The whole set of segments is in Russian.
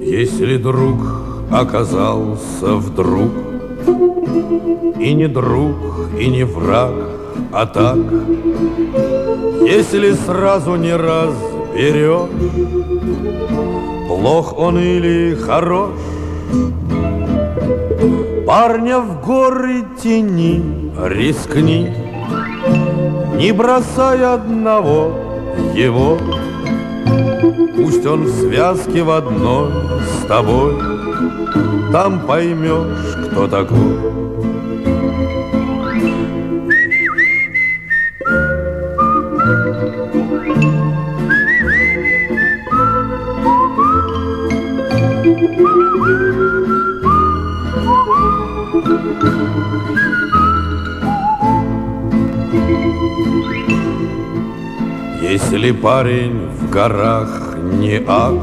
Если друг оказался вдруг И не друг, и не враг, а так Если сразу не разберешь Плох он или хорош Парня в горы тени рискни Не бросай одного его. Пусть он в связке в одной с тобой. Там поймешь, кто такой Если парень в горах не ах,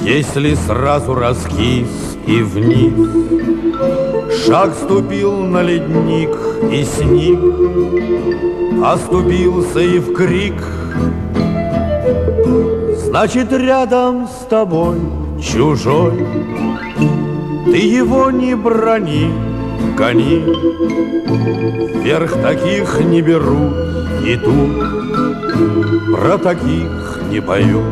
Если сразу раскис и вниз, Шаг ступил на ледник и сник, Оступился и в крик. Значит, рядом с тобой чужой, Ты его не брони, гони, Вверх таких не берут и тут про таких не пою.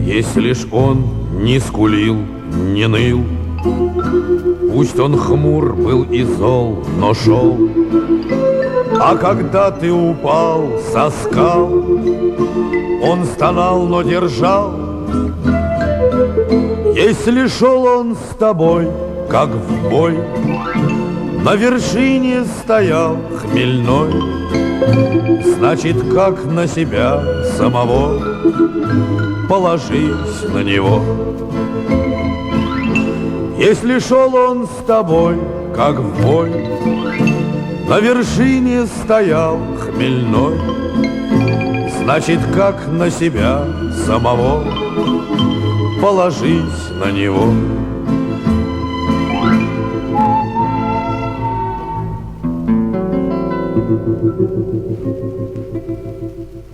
Если ж он не скулил, не ныл, Пусть он хмур был и зол, но шел. А когда ты упал со скал, Он стонал, но держал. Если шел он с тобой, как в бой, На вершине стоял хмельной, Значит, как на себя самого Положись на него. Если шел он с тобой, как в бой, На вершине стоял хмельной, Значит, как на себя самого Положись на него. Thank you.